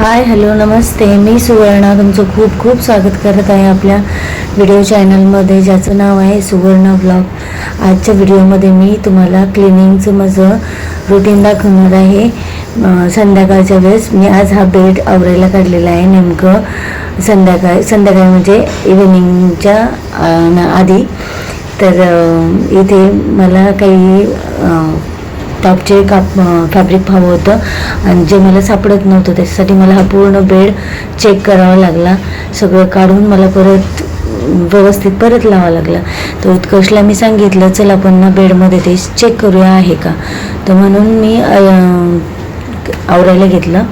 Hi hello नमस्ते. मी सुवर्णा. तुमचं खूप खूप स्वागत करत आहे आपल्या व्हिडिओ चॅनलमध्ये ज्याचं नाव आहे सुवर्ण ब्लॉग आजच्या व्हिडिओमध्ये मी तुम्हाला क्लिनिंगचं माझं रुटीन दाखवणार आहे. संध्याकाळच्या वेळेस मी आज हा बेड आवरायला काढलेला आहे. नेमकं संध्याकाळ संध्याकाळी म्हणजे इव्हिनिंगच्या न- आधी. तर इथे मला काही टॉपचे काप फॅब्रिक हवं होतं. आणि जे मला सापडत नव्हतं त्याच्यासाठी मला हा पूर्ण बेड चेक करावा लागला. सगळं काढून मला परत व्यवस्थित परत लावा लागला. तर उत्कर्षला मी सांगितलं चल आपण ना बेडमध्ये ते चेक करूया आहे का? तर म्हणून मी आवरायला घेतलं.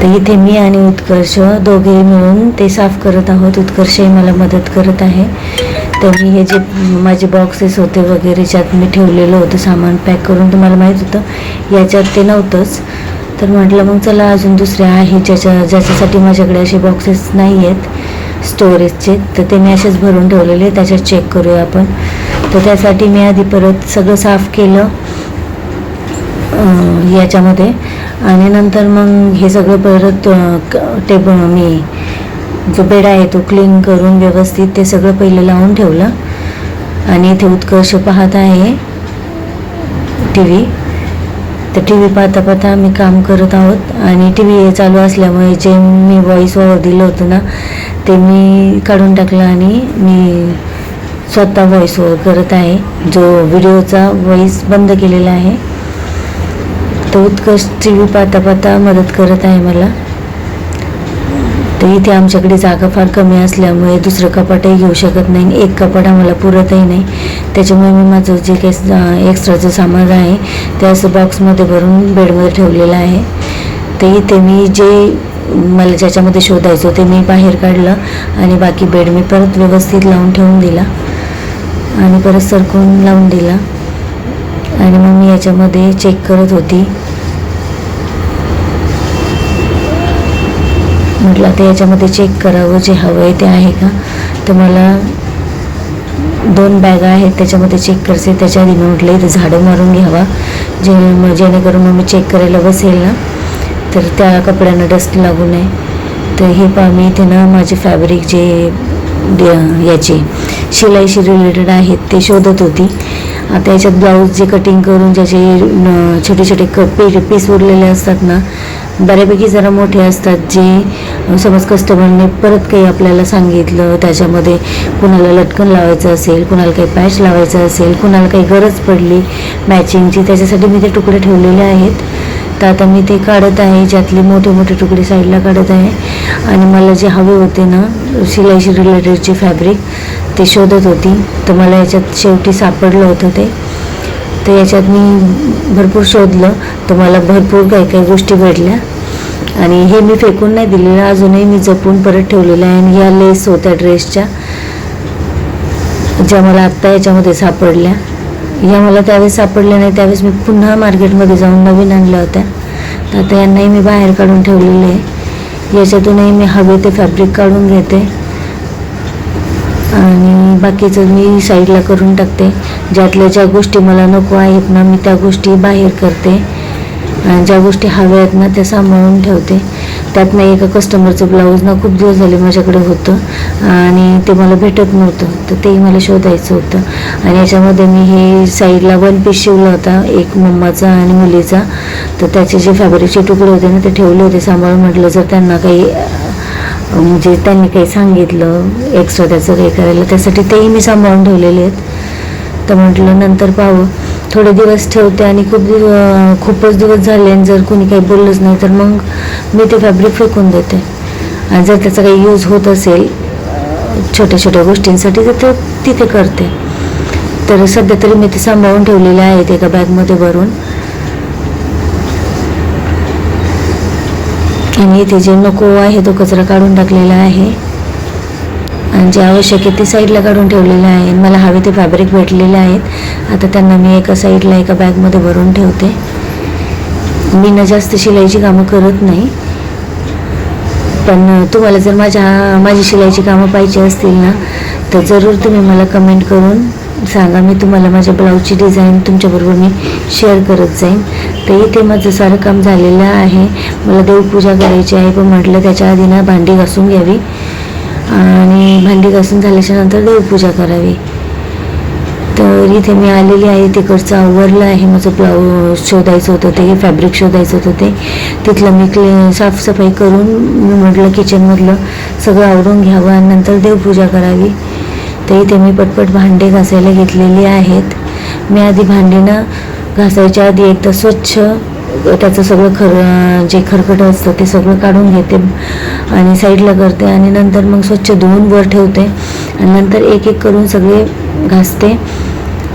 तर इथे मी आणि उत्कर्ष दोघे मिळून ते साफ करत आहोत. उत्कर्षही मला मदत करत आहे. तर मी हे जे माझे बॉक्सेस होते वगैरे ज्यात मी ठेवलेलं होतं सामान पॅक करून तुम्हाला माहीत होतं याच्यात ते नव्हतंच. तर म्हटलं मग चला अजून दुसरे आहे ज्याच्या ज्याच्यासाठी माझ्याकडे असे बॉक्सेस नाही आहेत स्टोरेजचे तर ते मी असेच भरून ठेवलेले त्याच्यात चेक करूया आपण. तर त्यासाठी मी आधी परत सगळं साफ केलं याच्यामध्ये. आणि नंतर मग हे सगळं परत टेबल मी जो बेड आहे तो क्लीन करून व्यवस्थित ते सगळं पहिलं लावून ठेवलं. आणि इथे उत्कर्ष पाहत आहे टी व्ही तर टी व्ही पाहता पाहता आम्ही काम करत आहोत. आणि टी व्ही चालू असल्यामुळे जे मी व्हॉईस ओव्हर दिलं होतं ना ते मी काढून टाकलं आणि मी स्वतः व्हॉईस ओव्हर करत आहे. जो व्हिडिओचा व्हॉईस बंद केलेला आहे तो उत्कर्ष टी व्ही पाहता पाहता मदत करत आहे मला. तर इथे आमच्याकडे जागा फार कमी असल्यामुळे दुसरं कपाटही घेऊ शकत नाही. आणि एक कपाट आम्हाला पुरतही नाही. त्याच्यामुळे मी माझं जे काही एक्स्ट्राचं सामान आहे ते असं बॉक्समध्ये भरून बेडमध्ये ठेवलेलं आहे. तर इथे मी जे मला ज्याच्यामध्ये शोधायचं ते मी बाहेर काढलं आणि बाकी बेड मी परत व्यवस्थित लावून ठेवून दिला आणि परत सरकून लावून दिला. आणि मग मी याच्यामध्ये चेक करत होती. म्हटलं आता याच्यामध्ये चेक करावं जे हवं आहे ते आहे का? तर मला दोन बॅगा आहेत त्याच्यामध्ये चेक करते. त्याच्या आधी मी म्हटलं इथं झाडं मारून घ्यावा. जे जेणेकरून मग मी चेक करायला बसेल ना तर त्या कपड्यांना डस्ट लागू नये. तर हे पहा मी इथे ना माझे फॅब्रिक जे ड- याचे शिलाईशी रिलेटेड आहेत ते शोधत होती. आता याच्यात ब्लाऊजचे कटिंग करून ज्याचे छोटे छोटे क पी पीस उरलेले असतात ना बऱ्यापैकी जरा मोठे असतात जे समज कस्टमरने परत काही आपल्याला सांगितलं त्याच्यामध्ये कुणाला लटकन लावायचं असेल कुणाला काही पॅच लावायचं असेल कुणाला काही गरज पडली मॅचिंगची त्याच्यासाठी मी ते तुकडे ठेवलेले आहेत. तर आता मी ते काढत आहे ज्यातले मोठे मोठे तुकडे साईडला काढत आहे. आणि मला जे हवे होते ना शिलाईशी रिलेटेडचे फॅब्रिक ते शोधत होती. तर मला याच्यात शेवटी सापडलं होतं ते. तर याच्यात मी भरपूर शोधलं. तर मला भरपूर काही काही गोष्टी भेटल्या. आणि हे मी फेकून नाही दिलेलं. अजूनही मी जपून परत ठेवलेलं आहे. आणि ह्या लेस होत्या ड्रेसच्या ज्या मला आत्ता याच्यामध्ये सापडल्या. या मला त्यावेळेस सापडल्या नाही त्यावेळेस मी पुन्हा मार्केटमध्ये जाऊन नवीन आणल्या होत्या. तर आता यांनाही मी बाहेर काढून ठेवलेले आहे. याच्यातूनही मी हवे ते फॅब्रिक काढून घेते. आणि बाकीचं मी साईडला करून टाकते. ज्यातल्या ज्या गोष्टी मला नको आहेत ना मी त्या गोष्टी बाहेर करते. आणि ज्या गोष्टी हव्या आहेत ना त्या सांभाळून ठेवते. त्यात नाही एका कस्टमरचं ब्लाऊज ना खूप दिवस झाले माझ्याकडे होतं. आणि ते मला भेटत नव्हतं. तर तेही मला शोधायचं होतं. आणि याच्यामध्ये मी हे साईडला वन पीस शिवला होता एक मम्माचा आणि मुलीचा. तर त्याचे जे फॅब्रिकचे तुकडे होते ना ते ठेवले होते सांभाळून. म्हटलं जर त्यांना काही म्हणजे त्यांनी काही सांगितलं एक्स्ट्रा त्याचं काही करायला त्यासाठी तेही मी सांभाळून ठेवलेले आहेत. तर म्हटलं नंतर पाहू. थोडे दिवस ठेवते आणि खूप खूपच दिवस झाले आणि जर कोणी काही बोललंच नाही तर मग मी ते फॅब्रिक फेकून देते. आणि जर त्याचा काही यूज होत असेल छोट्या छोट्या गोष्टींसाठी तर ते तिथे करते. तर सध्या तरी मी ते सांभाळून ठेवलेले आहेत एका बॅगमध्ये भरून. आणि इथे जे नको आहे तो कचरा काढून टाकलेला आहे. आणि जे आवश्यक आहे ते साईडला काढून ठेवलेलं आहे मला हवे ते फॅब्रिक भेटलेले आहेत. आता त्यांना मी एका साईडला एका बॅगमध्ये भरून ठेवते. मी ना जास्त शिलाईची कामं करत नाही. पण तुम्हाला जर माझ्या माझी शिलाईची कामं पाहिजे असतील ना तर जरूर तुम्ही मला कमेंट करून सांगा. मी तुम्हाला माझ्या ब्लाऊजची डिझाईन तुमच्याबरोबर मी शेअर करत जाईन. तर इथे माझं सारं काम झालेलं आहे. मला देवपूजा करायची आहे. पण म्हटलं त्याच्या आधी ना भांडी घासून घ्यावी. आणि भांडी घासून झाल्याच्यानंतर देवपूजा करावी. तर इथे मी आलेली आहे तिकडचं आवरलं आहे माझं ब्लाऊज शोधायचं होतं ते फॅब्रिक शोधायचं होतं ते. तिथलं मी क्ले साफसफाई करून मी म्हटलं किचनमधलं सगळं आवरून घ्यावं आणि नंतर देवपूजा करावी. तर इथे मी पटपट भांडे घासायला घेतलेली आहेत. मी आधी भांडीनं घासायच्या आधी एकदा स्वच्छ त्याचं सगळं खर जे खरकट असतं ते सगळं काढून घेते आणि साईडला करते आणि नंतर मग स्वच्छ धुवून वर ठेवते. आणि नंतर एक एक करून सगळे घासते.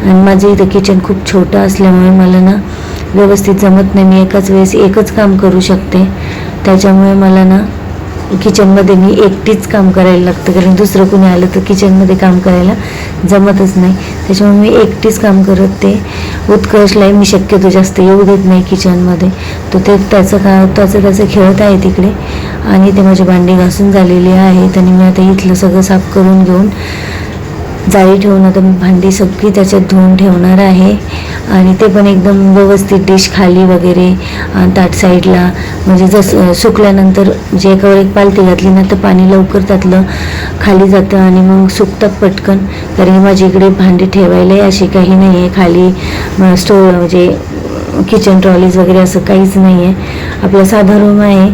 आणि माझं इथं किचन खूप छोटं असल्यामुळे मला ना व्यवस्थित जमत नाही. मी एकाच वेळेस एकच काम करू शकते. त्याच्यामुळे मला ना किचनमध्ये मी एकटीच काम करायला लागतं कारण दुसरं कोणी आलं तर किचनमध्ये काम करायला जमतच नाही. त्याच्यामुळे मी एकटीच काम करत ते. उत्कर्षलाही मी शक्यतो जास्त येऊ देत नाही किचनमध्ये तो ते त्याचं का त्याचं त्याचं खेळत आहे तिकडे. आणि ते माझी भांडी घासून झालेली आहेत आणि मी आता इथलं सगळं साफ करून घेऊन जाळी ठेवून आता मी भांडी सगळी त्याच्यात धुवून ठेवणार आहे. आणि ते पण एकदम व्यवस्थित डिश खाली वगैरे ताट साईडला म्हणजे जसं सुकल्यानंतर जे एकावर एक पालती घातली ना तर पाणी लवकर त्यातलं खाली जातं आणि मग सुकतात पटकन. कारण की माझ्या इकडे भांडी ठेवायलाही अशी काही नाही आहे खाली स्टो म्हणजे किचन ट्रॉलीज वगैरे असं काहीच नाही आहे आपला साधा रूम आहे.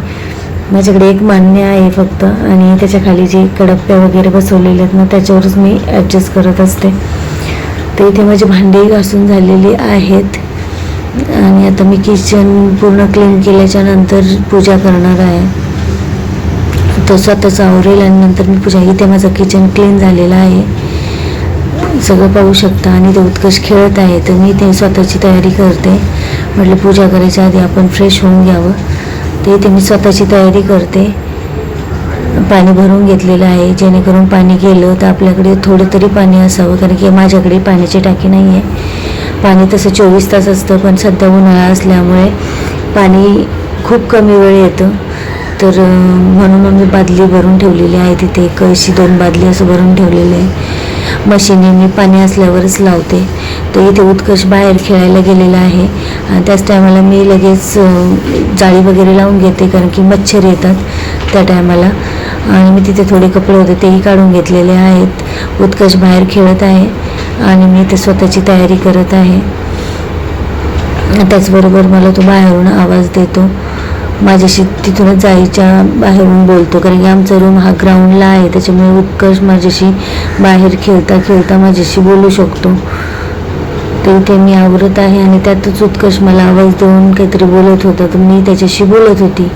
माझ्याकडे एक मान्य आहे फक्त. आणि त्याच्याखाली जे कडप्प्या वगैरे बसवलेले आहेत ना त्याच्यावरच मी ॲडजस्ट करत असते. तर इथे माझी भांडी घासून झालेली आहेत. आणि आता मी किचन पूर्ण क्लीन केल्याच्यानंतर पूजा करणार आहे. तो स्वतःच आवरेल आणि नंतर मी पूजा इथे माझं किचन क्लीन झालेलं आहे. सगळं पाहू शकता आणि ते उत्कर्ष खेळत आहे तर मी ते स्वतःची तयारी करते. म्हटलं पूजा करायच्या आधी आपण फ्रेश होऊन घ्यावं. ते इथे मी स्वतःची तयारी करते. पाणी भरून घेतलेलं आहे. जेणेकरून पाणी गेलं तर आपल्याकडे थोडं तरी पाणी असावं कारण की माझ्याकडे पाण्याची टाकी नाही आहे. पाणी तसं चोवीस तास असतं पण सध्या उन्हाळा असल्यामुळे पाणी खूप कमी वेळ येतं. तर म्हणून मग मी बादली भरून ठेवलेली आहे तिथे. एक अशी दोन बादली असं भरून ठेवलेलं आहे. मशीने मी पाणी असल्यावरच लावते. तर इथे उत्कर्ष बाहेर खेळायला गेलेला आहे. आणि त्याच टायमाला मी लगेच जाळी वगैरे लावून घेते कारण की मच्छर येतात त्या टायमाला. आणि मी तिथे थोडे कपडे होते तेही काढून घेतलेले आहेत. उत्कर्ष बाहेर खेळत आहे आणि मी ते स्वतःची तयारी करत आहे. त्याचबरोबर मला तो बाहेरून आवाज देतो. माझ्याशी तिथूनच जायच्या बाहेरून बोलतो कारण की आमचा रूम हा ग्राउंडला आहे त्याच्यामुळे उत्कर्ष माझ्याशी बाहेर खेळता खेळता माझ्याशी बोलू शकतो. तर इथे मी आवरत आहे आणि त्यातच उत्कर्ष मला आवाज देऊन काहीतरी बोलत होता तर मी त्याच्याशी बोलत होती.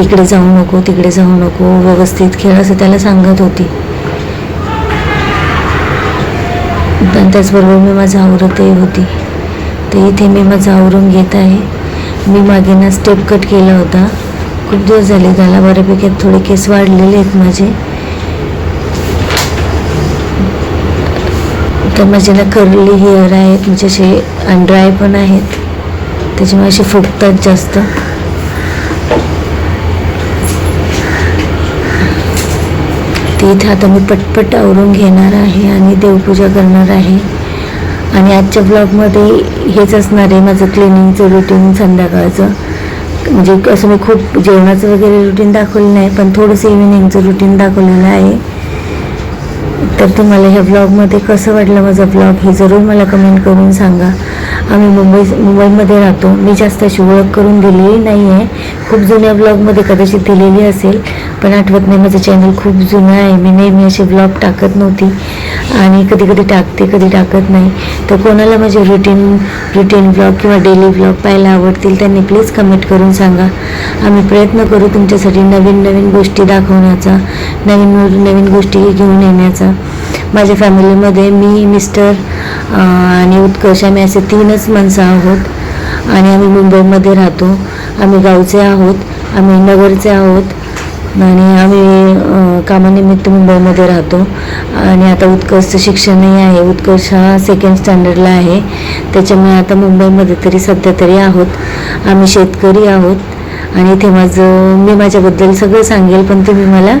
इकडे जाऊ नको तिकडे जाऊ नको व्यवस्थित खेळ असं त्याला सांगत होती. पण त्याचबरोबर मी माझं आवरतही होती. तर इथे मी माझं आवरून घेत आहे. मी मागे ना स्टेप कट केला होता. खूप दिवस झाले त्याला बऱ्यापैकी थोडे केस वाढलेले आहेत माझे. तर माझे ना कर्ली हेअर आहेत म्हणजे असे अनड्राय पण आहेत. त्याच्यामुळे असे फुगतात जास्त. तिथं इथे आता मी पटपट आवरून घेणार आहे आणि देवपूजा करणार आहे. आणि आजच्या ब्लॉगमध्ये हेच असणार आहे माझं क्लिनिंगचं रुटीन संध्याकाळचं. म्हणजे असं मी खूप जेवणाचं वगैरे रुटीन दाखवलं नाही पण थोडंसं इव्हिनिंगचं रुटीन दाखवलेलं आहे. तर तुम्हाला ह्या ब्लॉगमध्ये कसं वाटलं माझा ब्लॉग हे जरूर मला कमेंट करून सांगा. आम्ही मुंबई मुंबईमध्ये राहतो. मी जास्त अशी ओळख करून दिलेली नाही आहे खूप जुन्या ब्लॉगमध्ये कदाचित दिलेली असेल पण आठवत नाही. माझं चॅनल खूप जुनं आहे. मी नेहमी असे ब्लॉग टाकत नव्हती. आणि कधी कधी टाकते कधी टाकत नाही. तर कोणाला माझे रुटीन रुटीन ब्लॉग किंवा डेली ब्लॉग पाहायला आवडतील त्यांनी प्लीज कमेंट करून सांगा. आम्ही प्रयत्न करू तुमच्यासाठी नवीन नवीन गोष्टी दाखवण्याचा नवीन नवीन गोष्टी घेऊन येण्याचा. माझ्या फॅमिलीमध्ये मी मिस्टर आणि उत्कर्ष आम्ही असे तीनच माणसं आहोत. आणि आम्ही मुंबईमध्ये राहतो. आम्ही गावचे आहोत. आम्ही नगरचे आहोत. आणि आम्ही कामानिमित्त मुंबईमध्ये राहतो. आणि आता उत्कर्षचं शिक्षणही आहे. उत्कर्ष हा सेकंड स्टँडर्डला आहे. त्याच्यामुळे आता मुंबईमध्ये तरी सध्या तरी आहोत. आम्ही शेतकरी आहोत. आणि इथे माझं मी माझ्याबद्दल सगळं सांगेल पण तुम्ही मला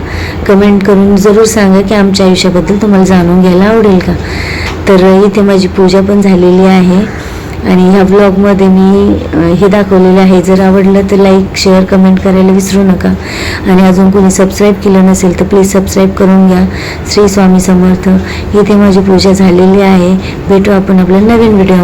कमेंट करून जरूर सांगा की आमच्या आयुष्याबद्दल तुम्हाला जाणून घ्यायला आवडेल का? तर इथे माझी पूजा पण झालेली आहे आणि ह्या ब्लॉगमध्ये मी हे दाखवलेलं आहे. जर आवडलं तर लाईक शेअर कमेंट करायला विसरू नका. आणि अजून कोणी सबस्क्राईब केलं नसेल तर प्लीज सबस्क्राईब करून घ्या. श्री स्वामी समर्थ. इथे माझी पूजा झालेली आहे. भेटू आपण आपल्या नवीन व्हिडिओ